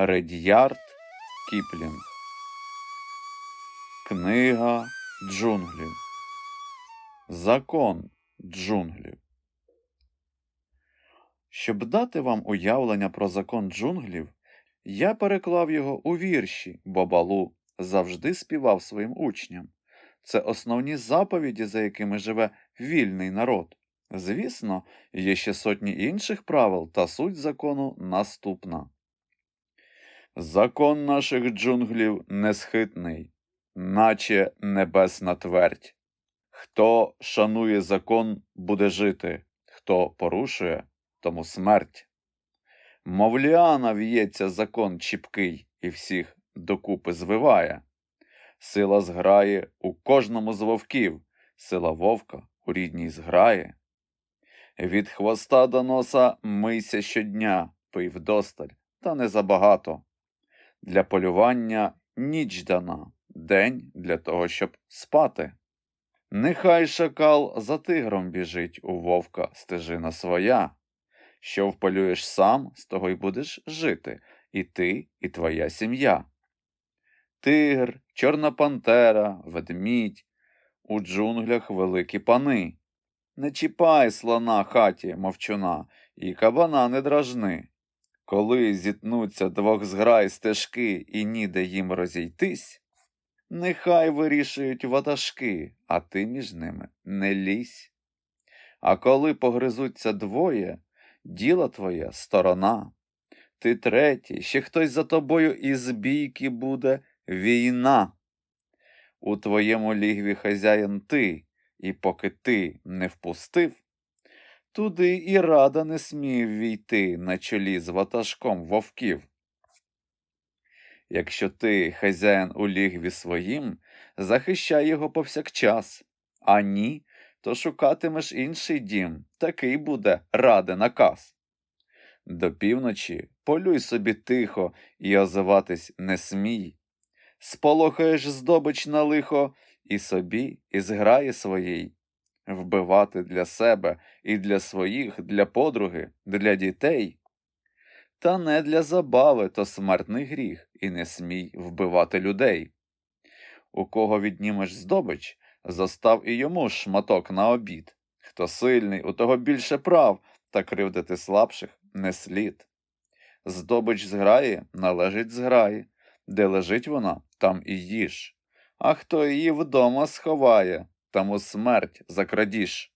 Редьярд Кіплінг. Книга джунглів. Закон джунглів. Щоб дати вам уявлення про закон джунглів, я переклав його у вірші, бо Балу завжди співав своїм учням. Це основні заповіді, за якими живе вільний народ. Звісно, є ще сотні інших правил, та суть закону наступна. Закон наших джунглів несхитний, наче небесна твердь. Хто шанує закон, буде жити, хто порушує, тому смерть. Мов ліана в'ється закон чіпкий і всіх докупи звиває. Сила зграє у кожному з вовків, сила вовка у рідній зграє. Від хвоста до носа мийся щодня, пий вдосталь, та не забагато. Для полювання ніч дана, день для того, щоб спати. Нехай шакал за тигром біжить, у вовка стежина своя. Що вполюєш сам, з того й будеш жити, і ти, і твоя сім'я. Тигр, чорна пантера, ведмідь, у джунглях великі пани. Не чіпай слона хаті мовчуна, і кабана не дражни. Коли зітнуться двох зграй стежки і ніде їм розійтись, нехай вирішують ватажки, а ти між ними не лізь. А коли погризуться двоє, діло твоє сторона. Ти третій, ще хтось за тобою із бійки буде війна. У твоєму лігві хазяїн ти, і поки ти не впустив, туди і рада не смів війти на чолі з ватажком вовків. Якщо ти хазяїн у лігві своїм, захищай його повсякчас, а ні, то шукатимеш інший дім, такий буде ради наказ. До півночі полюй собі тихо і озиватись не смій. Сполохаєш здобич на лихо і собі, і зграї своїй. Вбивати для себе і для своїх, для подруги, для дітей. Та не для забави, то смертний гріх, і не смій вбивати людей. У кого віднімеш здобич, зостав і йому шматок на обід. Хто сильний, у того більше прав, та кривдити слабших не слід. Здобич зграї належить зграї, де лежить вона, там і їж. А хто її вдома сховає, тому смерть за крадіж.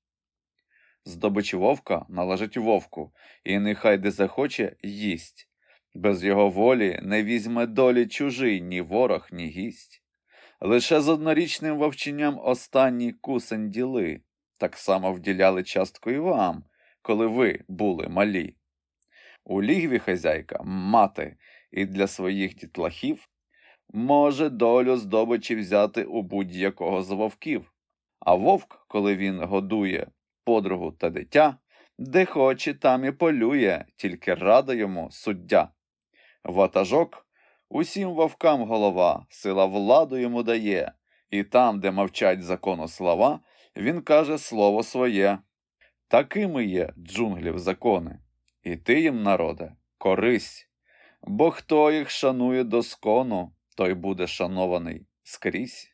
Здобич вовка належить вовку, і нехай де захоче їсть. Без його волі не візьме долі чужий ні ворог, ні гість. Лише з однорічним вовченням останній кусень діли, так само вділяли частку і вам, коли ви були малі. У лігві хазяйка мати, і для своїх дітлахів може долю здобичі взяти у будь-якого з вовків. А вовк, коли він годує подругу та дитя, де хоче, там і полює, тільки рада йому суддя. Ватажок усім вовкам голова, сила владу йому дає, і там, де мовчать закону слова, він каже слово своє. Такими є джунглів закони, і ти їм, народе, корись, бо хто їх шанує доскону, той буде шанований скрізь.